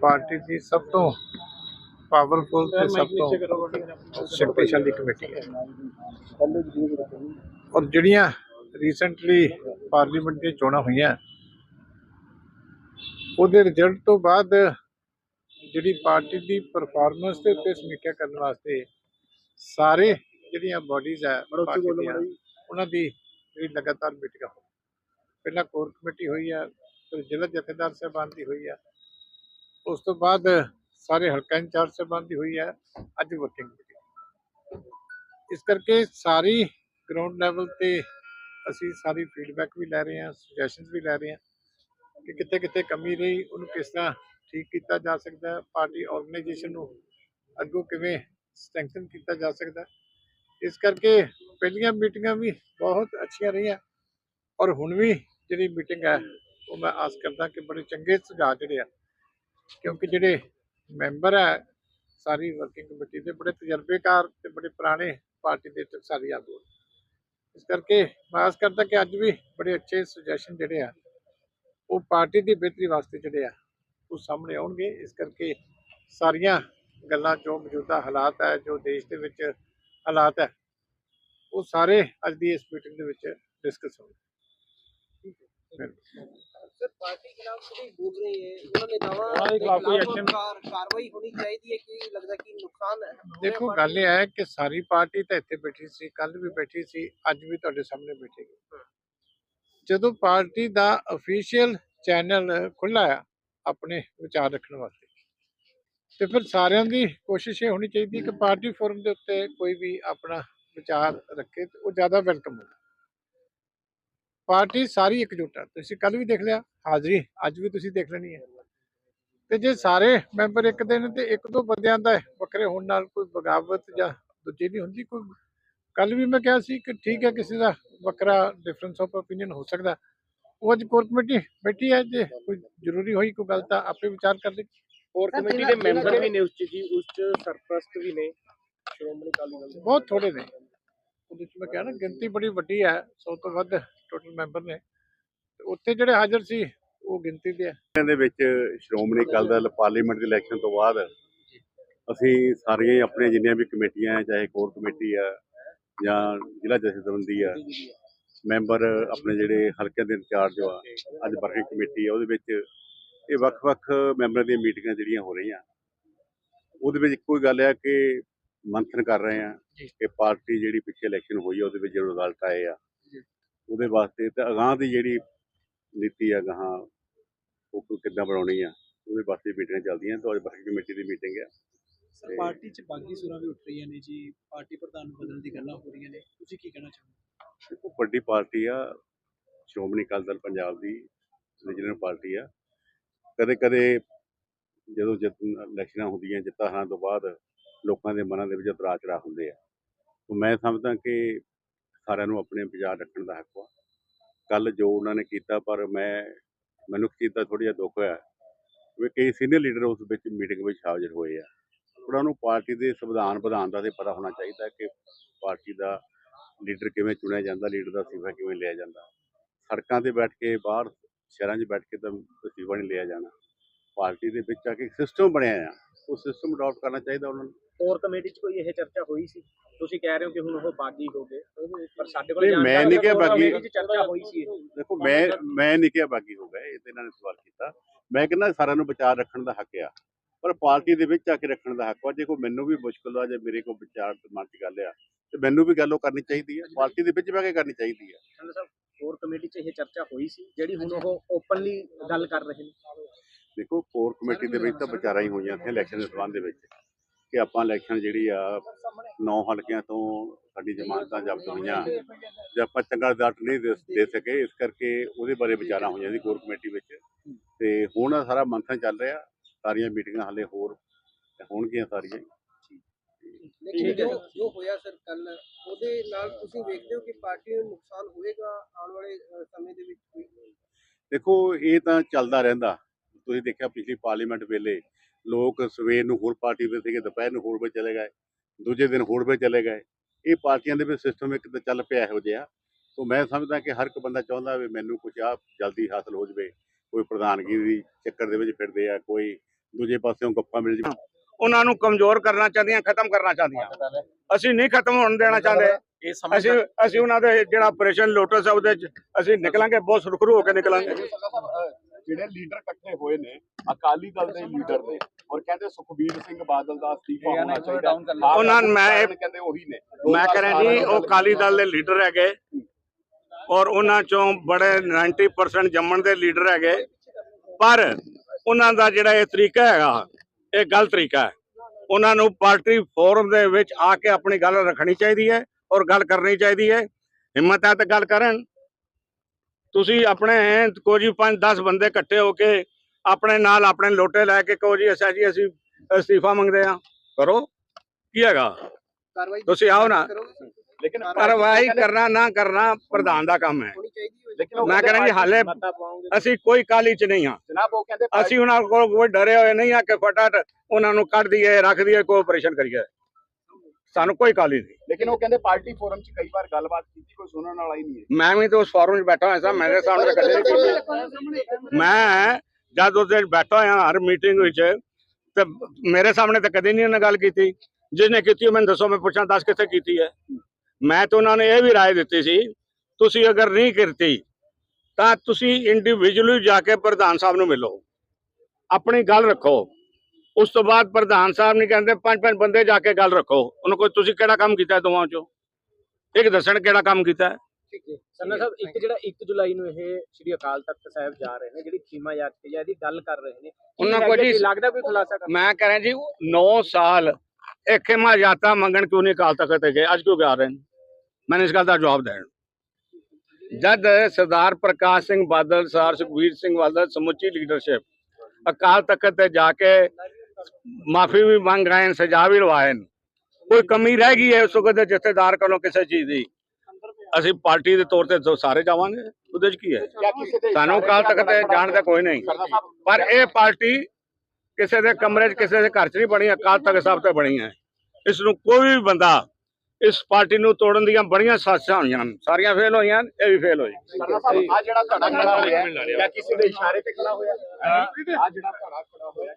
Party ਦੀ ਸਭ ਤੋਂ powerful ਤੇ ਸਭ ਤੋਂ ਸ਼ਕਤੀਸ਼ਾਲੀ ਕਮੇਟੀ ਹੈ। ਔਰ ਜਿਹੜੀਆਂ ਰੀਸੈਂਟਲੀ ਪਾਰਲੀਮੈਂਟ ਦੀਆਂ ਚੋਣਾਂ ਹੋਈਆਂ ਉਹਦੇ ਰਿਜ਼ਲਟ ਤੋਂ ਬਾਅਦ ਜਿਹੜੀ ਪਾਰਟੀ ਦੀ ਪਰਫਾਰਮੈਂਸ ਦੇ ਉੱਤੇ ਸਮੀਖਿਆ ਕਰਨ ਵਾਸਤੇ ਸਾਰੇ ਜਿਹੜੀਆਂ ਬਾਡੀਜ਼ ਹੈ ਪਾਰਟੀ ਉਹਨਾਂ ਦੀ ਜਿਹੜੀ ਲਗਾਤਾਰ ਮੀਟਿੰਗਾਂ ਪਹਿਲਾਂ ਕੋਰ ਕਮੇਟੀ ਹੋਈ ਹੈ ਫਿਰ ਜ਼ਿਲ੍ਹਾ ਜਥੇਦਾਰ ਸਾਹਿਬਾਨ ਦੀ ਹੋਈ ਹੈ ਉਸ ਤੋਂ ਬਾਅਦ ਸਾਰੇ ਹਲਕਾ ਇੰਚਾਰਜ ਸਾਹਿਬਾਨ ਦੀ ਹੋਈ ਹੈ, ਅੱਜ ਵਰਕਿੰਗ ਮੀਟਿੰਗ ਇਸ ਕਰਕੇ ਸਾਰੀ ਗਰਾਊਂਡ ਲੈਵਲ ਤੇ ਅਸੀਂ ਸਾਰੀ ਫੀਡਬੈਕ ਵੀ ਲੈ ਰਹੇ ਹਾਂ ਸੁਜੈਸ਼ਨਸ ਵੀ ਲੈ ਰਹੇ ਹਾਂ ਕਿ ਕਿੱਥੇ ਕਿੱਥੇ ਕਮੀ ਰਹੀ, ਉਹਨੂੰ ਕਿਸ ਤਰ੍ਹਾਂ ਠੀਕ ਕੀਤਾ ਜਾ ਸਕਦਾ ਹੈ, ਪਾਰਟੀ ਆਰਗੇਨਾਈਜੇਸ਼ਨ ਨੂੰ ਅੱਗੋਂ ਕਿਵੇਂ ਸਟਰੈਂਥਨ ਕੀਤਾ ਜਾ ਸਕਦਾ ਇਸ ਕਰਕੇ ਪਹਿਲੀਆਂ ਮੀਟਿੰਗਾਂ ਵੀ ਬਹੁਤ ਅੱਛੀਆਂ ਰਹੀਆਂ ਔਰ ਹੁਣ ਵੀ ਜਿਹੜੀ ਮੀਟਿੰਗ ਹੈ, ਉਹ ਮੈਂ ਆਸ ਕਰਦਾ ਕਿ ਬੜੇ ਚੰਗੇ ਸੁਝਾਅ ਜਿਹੜੇ ਆ ਕਿਉਂਕਿ ਜਿਹੜੇ ਮੈਂਬਰ ਹੈ ਸਾਰੀ ਵਰਕਿੰਗ ਕਮੇਟੀ ਦੇ ਬੜੇ ਤਜਰਬੇਕਾਰ ਤੇ ਬੜੇ ਪੁਰਾਣੇ ਪਾਰਟੀ ਦੇ ਟਕਸਾਲੀ ਆਗੂ। ਇਸ ਕਰਕੇ ਮੈਂ ਆਸ ਕਰਦਾ ਕਿ ਅੱਜ ਵੀ ਬੜੇ ਅੱਛੇ ਸੁਜੈਸ਼ਨ ਜਿਹੜੇ ਆ ਉਹ ਪਾਰਟੀ ਦੀ ਬਿਹਤਰੀ ਵਾਸਤੇ ਜਿਹੜੇ ਆ ਉਹ ਸਾਹਮਣੇ ਆਉਣਗੇ। ਇਸ ਕਰਕੇ ਸਾਰੀਆਂ ਗੱਲਾਂ ਜੋ ਮੌਜੂਦਾ ਹਾਲਾਤ ਹੈ ਜੋ ਦੇਸ਼ ਦੇ ਵਿੱਚ ਹਾਲਾਤ ਹੈ ਉਹ ਸਾਰੇ ਅੱਜ ਦੀ ਇਸ ਮੀਟਿੰਗ ਦੇ ਵਿੱਚ ਡਿਸਕਸ ਹੋਣਗੇ। ਸਰ ਪਾਰਟੀ ਖਿਲਾਫ ਕੋਈ ਬੋਲ ਰਹੀ ਹੈ। ਉਹਨਾਂ ਨੇ ਦਾਵਾ ਕੋਈ ਐਕਸ਼ਨ ਕਾਰਵਾਈ ਹੋਣੀ ਚਾਹੀਦੀ ਹੈ ਕਿ ਲੱਗਦਾ ਕਿ ਨੁਕਸਾਨ ਦੇਖੋ ਗੱਲ ਇਹ ਹੈ ਦਾ ਆਪਣੇ ਵਿਚਾਰ ਰੱਖਣ ਵਾਸਤੇ ਸਾਰਿਆਂ ਦੀ ਕੋਸ਼ਿਸ਼ ਇਹ ਹੋਣੀ ਚਾਹੀਦੀ ਪਾਰਟੀ ਫੋਰਮ ਦੇ ਉੱਤੇ ਕੋਈ ਵੀ ਆਪਣਾ ਵਿਚਾਰ ਰੱਖੇ ਉਹ ਜ਼ਿਆਦਾ ਵੈਲਕਮ ਹੋਵੇ ਪਾਰਟੀ ਸਾਰੀ ਇਕਜੁੱਟ ਹੈ ਤੁਸੀਂ ਕੱਲ ਵੀ ਦੇਖ ਲਿਆ ਹਾਜ਼ਰੀ ਅੱਜ ਵੀ ਤੁਸੀਂ ਦੇਖ ਲੈਣੀ ਹੈ ਤੇ ਜੇ ਸਾਰੇ ਮੈਂਬਰ ਇੱਕ ਦੇ ਤੇ ਇੱਕ ਦੋ ਬੰਦਿਆਂ ਦਾ ਵੱਖਰੇ ਹੋਣ ਨਾਲ ਕੋਈ ਬਗਾਵਤ ਜਾਂ ਦੂਜੀ ਨਹੀਂ ਹੁੰਦੀ ਕੋਈ ਕੱਲ ਵੀ ਮੈਂ ਕਿਹਾ ਸੀ ਕਿ ਠੀਕ ਹੈ ਕਿਸੇ ਦਾ ਵੱਖਰਾ ਡਿਫਰੈਂਸ ਆਫ opinion ਹੋ ਸਕਦਾ। ਉਹ ਅੱਜ ਕੋਰ ਕਮੇਟੀ ਬੈਠੀ ਹੈ ਜੇ ਕੋਈ ਜ਼ਰੂਰੀ ਹੋਈ ਕੋਈ ਗੱਲ ਆਪੇ ਵਿਚਾਰ ਕਰ ਲੈ ਕੋਰ ਕਮੇਟੀ ਦੇ ਮੈਂਬਰ ਵੀ ਨੇ ਉਸ ਚ ਜੀ ਸਰਪ੍ਰਸਤ ਵੀ ਨੇ। ਸ਼੍ਰੋਮਣੀ ਅਕਾਲੀ ਦਲ ਬਹੁਤ ਥੋੜੇ ਨੇ। ਉਹਦੇ ਚ ਮੈਂ ਕਿਹਾ ਨਾ ਗਿਣਤੀ ਬੜੀ ਵੱਡੀ ਹੈ 100 ਤੋਂ ਵੱਧ ਟੋਟਲ ਮੈਂਬਰ ਨੇ। ਤੇ ਉੱਥੇ ਜਿਹੜੇ ਹਾਜ਼ਰ ਸੀ ਉਹ ਗਿਣਤੀ ਦੇ ਹੈ ਦੇ ਵਿੱਚ ਸ਼੍ਰੋਮਣੀ ਅਕਾਲੀ ਦਲ ਪਾਰਲੀਮੈਂਟ ਦੇ ਇਲੈਕਸ਼ਨ ਤੋਂ ਬਾਅਦ ਅਸੀਂ ਸਾਰੀਆਂ ਹੀ ਆਪਣੀਆਂ ਜਿੰਨੀਆਂ ਵੀ ਕਮੇਟੀਆਂ ਹੈ ਚਾਹੇ ਕੋਰ ਕਮੇਟੀ ਆ ਜਾਂ ਜ਼ਿਲ੍ਹਾ ਜਥੇਬੰਦੀ ਆ ਮੈਂਬਰ ਆਪਣੇ ਜਿਹੜੇ ਹਲਕੇ ਦੇ ਇੰਚਾਰਜ ਆ ਅੱਜ ਵਰਕਿੰਗ ਕਮੇਟੀ ਆ ਉਹਦੇ ਵਿੱਚ ਇਹ ਵੱਖ-ਵੱਖ ਮੈਂਬਰਾਂ ਦੀਆਂ ਮੀਟਿੰਗਾਂ ਜਿਹੜੀਆਂ ਹੋ ਰਹੀਆਂ। ਉਹਦੇ ਵਿੱਚ ਇੱਕੋ ਹੀ ਗੱਲ ਹੈ ਕਿ ਮੰਥਨ ਕਰ ਰਹੇ ਆ ਕਿ ਪਾਰਟੀ ਜਿਹੜੀ ਪਿੱਛੇ ਇਲੈਕਸ਼ਨ ਹੋਈ ਆ ਉਹਦੇ ਵਿੱਚ ਜਿਹੜੇ ਰਿਜ਼ਲਟ ਆਏ ਆ। ਉਹਦੇ ਵਾਸਤੇ ਤੇ ਅਗਾਂਹ ਦੀ ਜਿਹੜੀ ਨੀਤੀ ਆ ਗਾਹਾਂ ਉਹ ਕਿੱਦਾਂ ਬਣਾਉਣੀ ਆ ਉਹਦੇ ਵਾਸਤੇ ਮੀਟਿੰਗਾਂ ਚੱਲਦੀਆਂ। ਤਾਂ ਅੱਜ ਵਰਕਿੰਗ ਕਮੇਟੀ ਦੀ ਮੀਟਿੰਗ ਆ। ਸਰ ਪਾਰਟੀ 'ਚ ਬਾਗੀ ਸੁਰਾਂ ਵੀ ਉੱਠ ਰਹੀਆਂ ਨੇ ਜੀ। ਪਾਰਟੀ ਪ੍ਰਧਾਨ ਨੂੰ ਬਦਲਣ ਦੀ ਗੱਲਾਂ ਹੋ ਰਹੀਆਂ ਨੇ। ਤੁਸੀਂ ਕੀ ਕਹਿਣਾ ਚਾਹੁੰਦੇ ਦੇਖੋ ਵੱਡੀ ਪਾਰਟੀ ਆ। ਸ਼੍ਰੋਮਣੀ ਅਕਾਲੀ ਦਲ ਪੰਜਾਬ ਦੀ ਰੀਜਨਲ ਪਾਰਟੀ ਆ। ਕਦੇ ਕਦੇ ਜਦੋਂ ਇਲੈਕਸ਼ਨਾਂ ਹੁੰਦੀਆਂ ਜਿੱਤਾਂ ਹਾਰਾਂ ਤੋਂ ਬਾਅਦ ਲੋਕਾਂ ਦੇ ਮਨਾਂ ਦੇ ਵਿੱਚ ਉਤਰਾਅ ਚੜਾਅ ਹੁੰਦੇ ਆ। ਮੈਂ ਸਮਝਦਾ ਕਿ ਸਾਰਿਆਂ ਨੂੰ ਆਪਣੇ ਵਿਚਾਰ ਰੱਖਣ ਦਾ ਹੱਕ ਵਾ। ਕੱਲ ਜੋ ਉਹਨਾਂ ਨੇ ਕੀਤਾ, ਪਰ ਮੈਂ, ਮੈਨੂੰ ਇਸ ਚੀਜ਼ ਦਾ ਥੋੜ੍ਹਾ ਜਿਹਾ ਦੁੱਖ ਹੋਇਆ। ਵੀ ਕਈ ਸੀਨੀਅਰ ਲੀਡਰ ਉਸ ਵਿੱਚ ਮੀਟਿੰਗ ਵਿੱਚ ਹਾਜ਼ਰ ਹੋਏ ਆ। ਉਹਨਾਂ ਨੂੰ ਪਾਰਟੀ ਦੇ ਸੰਵਿਧਾਨ ਵਿਧਾਨ ਦਾ ਤੇ ਪਤਾ ਹੋਣਾ ਚਾਹੀਦਾ ਕਿ ਪਾਰਟੀ ਦਾ ਲੀਡਰ ਕਿਵੇਂ ਚੁਣਿਆ ਜਾਂਦਾ ਲੀਡਰ ਦਾ ਅਸਤੀਫਾ ਕਿਵੇਂ ਲਿਆ ਜਾਂਦਾ। ਸੜਕਾਂ ਤੇ ਬੈਠ ਕੇ, ਬਾਹਰ ਸ਼ਹਿਰਾਂ 'ਚ ਬੈਠ ਕੇ ਤਾਂ ਅਸਤੀਫਾ ਨਹੀਂ ਲਿਆ ਜਾਣਾ। ਪਾਰਟੀ ਦੇ ਵਿੱਚ ਆ ਕੇ ਸਿਸਟਮ ਬਣਿਆ ਆ। ਉਹ ਸਿਸਟਮ ਅਡਾਪਟ ਕਰਨਾ ਚਾਹੀਦਾ ਉਹਨਾਂ ਨੂੰ। ਹੋਰ ਕਮੇਟੀ ਚ ਕੋਈ ਇਹ ਚਰਚਾ ਹੋਈ ਸੀ? ਤੁਸੀਂ ਕਹਿ ਰਹੇ ਹੋ ਕਿ ਹੁਣ ਉਹ ਬਾਗੀ ਹੋ ਗਏ। ਪਰ ਸਾਡੇ ਕੋਲ ਨਹੀਂ, ਮੈਂ ਨਹੀਂ ਕਿਹਾ ਬਾਗੀ। ਚਰਚਾ ਹੋਈ ਸੀ। ਦੇਖੋ ਮੈਂ ਮੈਂ ਨਹੀਂ ਕਿਹਾ ਬਾਗੀ ਹੋ ਗਏ ਇਹ ਤੇ ਇਹਨਾਂ ਨੇ ਸਵਾਲ ਕੀਤਾ। ਮੈਂ ਕਹਿੰਦਾ ਸਾਰਿਆਂ ਨੂੰ ਵਿਚਾਰ ਰੱਖਣ ਦਾ ਹੱਕ ਆ। ਪਰ ਪਾਰਟੀ ਦੇ ਵਿੱਚ ਆ ਕੇ ਰੱਖਣ ਦਾ ਹੱਕ ਆ ਜੇ ਕੋਈ ਮੈਨੂੰ ਵੀ ਮੁਸ਼ਕਲ ਆ ਜੇ ਮੇਰੇ ਕੋਲ ਵਿਚਾਰ ਮਨ ਚ ਗੱਲ ਆ ਤੇ ਮੈਨੂੰ ਵੀ ਗੱਲ ਉਹ ਕਰਨੀ ਚਾਹੀਦੀ ਆ। ਪਾਰਟੀ ਦੇ ਵਿੱਚ ਬਹਿ ਕੇ ਕਰਨੀ ਚਾਹੀਦੀ ਆ। ਹੋਰ ਕਮੇਟੀ ਚ ਇਹ ਚਰਚਾ ਹੋਈ ਸੀ ਜਿਹੜੀ ਹੁਣ ਉਹ ਓਪਨਲੀ ਗੱਲ ਕਰ ਰਹੇ ਨੇ? ਦੇਖੋ ਕੋਰ ਕਮੇਟੀ ਦੇ ਵਿੱਚ ਤਾਂ ਵਿਚਾਰਾਂ ਹੀ ਹੋਈਆਂ ਸੀ ਇਲੈਕਸ਼ਨ ਦੇ ਸੰਬੰਧ ਦੇ ਵਿੱਚ ਕਿ ਆਪਾਂ ਇਲੈਕਸ਼ਨ ਜਿਹੜੀ ਆ ਨੌ ਹਲਕਿਆਂ ਤੋਂ ਸਾਡੀ ਜ਼ਮਾਨਤਾਂ ਜ਼ਬਤ ਹੋਈਆਂ ਜੇ ਆਪਾਂ ਚੰਗਾ ਰਿਜ਼ਲਟ ਨਹੀਂ ਦੇ ਦੇ ਸਕੇ ਇਸ ਕਰਕੇ ਉਹਦੇ ਬਾਰੇ ਵਿਚਾਰਾਂ ਹੋਈਆਂ ਸੀ ਕੋਰ ਕਮੇਟੀ ਵਿੱਚ। ਤੇ ਹੁਣ ਸਾਰਾ ਮੰਥਨ ਚੱਲ ਰਿਹਾ ਸਾਰੀਆਂ ਮੀਟਿੰਗਾਂ ਹਲੇ ਹੋਰ ਹੋਣਗੀਆਂ ਸਾਰੀਆਂ। ਜੋ ਜੋ ਹੋਇਆ ਸਰ ਕੱਲ ਉਹਦੇ ਨਾਲ ਤੁਸੀਂ ਵੇਖਦੇ ਹੋ ਕਿ ਪਾਰਟੀ ਨੂੰ ਨੁਕਸਾਨ ਹੋਏਗਾ ਆਉਣ ਵਾਲੇ ਸਮੇਂ ਦੇ ਵਿੱਚ ਦੇਖੋ ਇਹ ਤਾਂ ਚੱਲਦਾ ਰਹਿੰਦਾ। ਤੁਸੀਂ ਦੇਖਿਆ ਪਿਛਲੀ ਪਾਰਲੀਮੈਂਟ ਵੇਲੇ ਲੋਕ ਸਵੇਰ ਨੂੰ ਹੋਰ ਪਾਰਟੀ ਵਿੱਚ ਸੀਗੇ ਦੁਪਹਿਰ ਨੂੰ ਹੋਰ ਵਿੱਚ ਚਲੇ ਗਏ ਦੂਜੇ ਦਿਨ ਹੋਰ ਵਿੱਚ ਚਲੇ ਗਏ। ਇਹ ਪਾਰਟੀਆਂ ਦੇ ਵਿੱਚ ਸਿਸਟਮ ਇੱਕ ਤਾਂ ਚੱਲ ਪਿਆ ਇਹੋ ਜਿਹਾ। ਸੋ ਮੈਂ ਸਮਝਦਾ ਕਿ ਹਰ ਇੱਕ ਬੰਦਾ ਚਾਹੁੰਦਾ ਵੀ ਮੈਨੂੰ ਕੁਝ ਆ ਜਲਦੀ ਹਾਸਲ ਹੋ ਜਵੇ ਕੋਈ ਪ੍ਰਧਾਨਗੀ ਦੀ ਚੱਕਰ ਦੇ ਵਿੱਚ ਫਿਰਦੇ ਆ ਕੋਈ ਦੂਜੇ ਪਾਸਿਓਂ ਗੱਪਾਂ ਮਿਲ ਜੀ ਉਹਨਾਂ ਨੂੰ ਕਮਜ਼ੋਰ ਕਰਨਾ ਚਾਹੁੰਦੀਆਂ ਖਤਮ ਕਰਨਾ ਚਾਹੁੰਦੀਆਂ। ਅਸੀਂ ਨਹੀਂ ਖਤਮ ਹੋਣ ਦੇਣਾ ਚਾਹੁੰਦੇ। ਅਸੀਂ ਅਸੀਂ ਉਹਨਾਂ ਦੇ ਜਿਹੜਾ ਆਪਰੇਸ਼ਨ ਲੋਟਸ ਹੈ ਉਹਦੇ ਚ ਅਸੀਂ ਨਿਕਲਾਂਗੇ ਬਹੁਤ ਸੁਰਖਰੂ ਹੋ ਕੇ ਨਿਕਲਾਂਗੇ। ਜਿਹੜੇ ਲੀਡਰ ਇਕੱਠੇ ਹੋਏ ਨੇ ਅਕਾਲੀ ਦਲ ਦੇ ਲੀਡਰ ਨੇ ਔਰ ਕਹਿੰਦੇ ਸੁਖਬੀਰ ਸਿੰਘ ਬਾਦਲ ਦਾ ਅਸਤੀਫਾ ਹੋਣਾ ਚਾਹੀਦਾ। ਉਹਨਾਂ ਨੂੰ ਮੈਂ ਇਹ- ਕਹਿੰਦੇ ਉਹੀ ਨੇ। ਮੈਂ ਕਹਿ ਰਿਹਾ ਜੀ ਉਹ ਕਾਲੀ ਦਲ ਦੇ ਲੀਡਰ ਹੈਗੇ ਔਰ ਉਹਨਾਂ ਚੋਂ ਬੜੇ 90% ਜੰਮਣ ਦੇ ਲੀਡਰ ਹੈਗੇ। ਪਰ ਉਹਨਾਂ ਦਾ ਜਿਹੜਾ ਇਹ ਤਰੀਕਾ ਹੈਗਾ ਇਹ ਗਲਤ ਤਰੀਕਾ ਹੈ। ਉਹਨਾਂ ਨੂੰ ਪਾਰਟੀ ਫੋਰਮ ਦੇ ਵਿੱਚ ਆ ਕੇ ਆਪਣੀ ਗੱਲ ਰੱਖਣੀ ਚਾਹੀਦੀ ਹੈ ਔਰ ਗੱਲ ਕਰਨੀ ਚਾਹੀਦੀ ਹੈ। ਹਿੰਮਤ ਹੈ ਤਾਂ ਗੱਲ ਕਰਨ। ਤੁਸੀਂ ਆਪਣੇ ਕੋਈ ਜੀ 5-10 ਬੰਦੇ ਇਕੱਠੇ ਹੋ ਕੇ ਆਪਣੇ ਨਾਲ ਆਪਣੇ ਲੋਟੇ ਲੈ ਕੇ ਕਹੋ ਜੀ ਅੱਛਾ ਜੀ ਅਸੀਂ ਅਸਤੀਫਾ ਮੰਗਦੇ ਆ ਕਰੋ। ਕੀ ਹੈਗਾ? ਕਾਰਵਾਈ ਤੁਸੀਂ ਆਓ ਨਾ। ਲੇਕਿਨ ਕਾਰਵਾਈ ਕਰਨਾ ਨਾ ਕਰਨਾ ਪ੍ਰਧਾਨ ਦਾ ਕੰਮ ਹੈ। ਮੈਂ ਕਹਿੰਦੇ ਜੀ ਹਾਲੇ ਅਸੀਂ ਕੋਈ ਕਾਲੀ ਚ ਨਹੀਂ ਹਾਂ। ਜਨਾਬ ਉਹ ਕਹਿੰਦੇ ਅਸੀਂ ਉਹਨਾਂ ਕੋਲ ਕੋਈ ਡਰੇ ਹੋਏ ਨਹੀਂ ਆ ਕਿ ਫਟਾਫਟ ਉਹਨਾਂ ਨੂੰ ਕੱਢ ਦਈਏ ਰੱਖ ਦਈਏ ਕੋਈ ਆਪਰੇਸ਼ਨ ਕਰੀਏ। ਸਾਨੂੰ ਕੋਈ ਕਾਲੀ ਨਹੀਂ। ਲੇਕਿਨ ਉਹ ਕਹਿੰਦੇ ਪਾਰਟੀ ਫੋਰਮ 'ਚ ਕਈ ਵਾਰ ਗੱਲਬਾਤ ਕੀਤੀ ਕੋਈ ਸੁਣਨ ਵਾਲਾ ਹੀ ਨਹੀਂ ਹੈ। ਮੈਂ ਵੀ ਤਾਂ ਉਸ ਫੋਰਮ 'ਚ ਬੈਠਾ ਹੋਇਆ ਸਾਂ ਮੇਰੇ ਸਾਹਮਣੇ ਕਦੇ ਨਹੀਂ ਮੈਂ ਜਦ ਉਹਦੇ 'ਚ ਬੈਠਾ ਹੋਇਆ ਹਰ ਮੀਟਿੰਗ ਵਿੱਚ ਤੇ ਮੇਰੇ ਸਾਹਮਣੇ ਤਾਂ ਕਦੇ ਨਹੀਂ ਉਹਨਾਂ ਗੱਲ ਕੀਤੀ। ਜਿਹਨੇ ਕੀਤੀ ਉਹ ਮੈਨੂੰ ਦੱਸੋ ਮੈਂ ਪੁੱਛਾਂ ਦੱਸ ਕਿੱਥੇ ਕੀਤੀ ਹੈ? ਮੈਂ ਤਾਂ ਉਹਨਾਂ ਨੇ ਇਹ ਵੀ ਰਾਏ ਦਿੱਤੀ ਸੀ ਤੁਸੀਂ ਅਗਰ ਨਹੀਂ ਕੀਤੀ ਤਾਂ ਤੁਸੀਂ ਇੰਡੀਵਿਜੂਅਲੀ ਜਾ ਕੇ ਪ੍ਰਧਾਨ ਸਾਹਿਬ ਨੂੰ ਮਿਲੋ। ਆਪਣੀ ਗੱਲ ਰੱਖੋ। ਉਸ ਤੋਂ ਬਾਅਦ ਪ੍ਰਧਾਨ ਸਾਹਿਬ ਨੇ ਕਹਿੰਦੇ ਪੰਜ ਪੰਜ ਬੰਦੇ ਜਾ ਕੇ ਗੱਲ ਰੱਖੋ। ਉਹਨਾਂ ਕੋਈ ਤੁਸੀਂ ਕਿਹੜਾ ਕੰਮ ਕੀਤਾ ਦੋਵਾਂ ਚੋਂ? ਇੱਕ ਦੱਸਣ ਕਿਹੜਾ ਕੰਮ ਕੀਤਾ? ਹੈ ਠੀਕ ਹੈ। ਸਰਨਾ ਸਾਹਿਬ ਇੱਕ ਜਿਹੜਾ 1 ਜੁਲਾਈ ਨੂੰ ਇਹ ਸ਼੍ਰੀ ਅਕਾਲ ਤਖਤ ਸਾਹਿਬ ਜਾ ਰਹੇ ਨੇ ਜਿਹੜੀ ਖੀਮਾ ਯਾਤਰੀ ਹੈ ਇਹਦੀ ਗੱਲ ਕਰ ਰਹੇ ਨੇ। ਉਹਨਾਂ ਕੋਲ ਜੀ ਲੱਗਦਾ ਕੋਈ ਖੁਲਾਸਾ ਮੈਂ ਕਹ ਰਿਹਾ ਜੀ 9 ਸਾਲ ਇਹ ਖੀਮਾ ਯਾਤਰਾ ਮੰਗਣ ਕਿਉਂ ਨਹੀਂ ਅਕਾਲ ਤਖਤ ਤੇ ਗਏ? ਅੱਜ ਕਿਉਂ ਜਾ ਰਹੇ ਨੇ? ਮੈਨੂੰ ਇਸ ਗੱਲ ਦਾ ਜਵਾਬ ਦੇਣ ਜਦ ਸਰਦਾਰ ਪ੍ਰਕਾਸ਼ ਸਿੰਘ ਬਾਦਲ ਸਰ ਸੁਖਵੀਰ ਸਿੰਘ ਬਾਦਲ ਸਮੁੱਚੀ ਲੀਡਰਸ਼ਿਪ ਅਕਾਲ ਤਖਤ ਤੇ ਜਾ ਕੇ ਮਾਫੀ ਵੀ ਮੰਗ ਆਏ ਨੇ ਸਜ਼ਾ ਵੀ ਲਵਾਏ ਨੇ। ਕੋਈ ਕਮੀ ਰਹਿ ਗਈ ਹੈ ਉਸ ਵਕਤ ਜਥੇਦਾਰ ਕੋਲੋਂ ਕਿਸੇ ਚੀਜ਼ ਦੀ? ਅਸੀਂ ਪਾਰਟੀ ਦੇ ਤੌਰ ਤੇ ਸਾਰੇ ਜਾਵਾਂਗੇ ਉਹਦੇ ਚ ਕੀ ਹੈ? ਸਾਨੂੰ ਕਾਲ ਤੱਕ ਤੇ ਜਾਣ ਕੋਈ ਨਹੀਂ। ਪਰ ਇਹ ਪਾਰਟੀ ਕਿਸੇ ਦੇ ਕਮਰੇ 'ਚ ਕਿਸੇ ਦੇ ਘਰ 'ਚ ਨਹੀਂ ਬਣੀ ਅਕਾਲ ਤਖਤ ਸਾਹਿਬ ਤੇ ਬਣੀ ਹੈ। ਇਸ ਨੂੰ ਕੋਈ ਵੀ ਬੰਦਾ ਇਸ ਪਾਰਟੀ ਨੂੰ ਤੋੜਨ ਦੀਆਂ ਬੜੀਆਂ ਸਾਜ਼ਿਸ਼ਾਂ ਹੋਈਆਂ ਸਾਰੀਆਂ ਫੇਲ ਹੋਈਆਂ ਇਹ ਵੀ ਫੇਲ ਹੋਈ। ਆ ਜਿਹੜਾ ਤੁਹਾਡਾ ਖੜਾ ਹੋਇਆ ਜਾਂ ਕਿਸੇ ਦੇ ਇਸ਼ਾਰੇ ਤੇ ਖੜਾ ਹੋਇਆ ਆ ਜਿਹੜਾ ਤੁਹਾਡਾ ਖੜਾ ਹੋਇਆ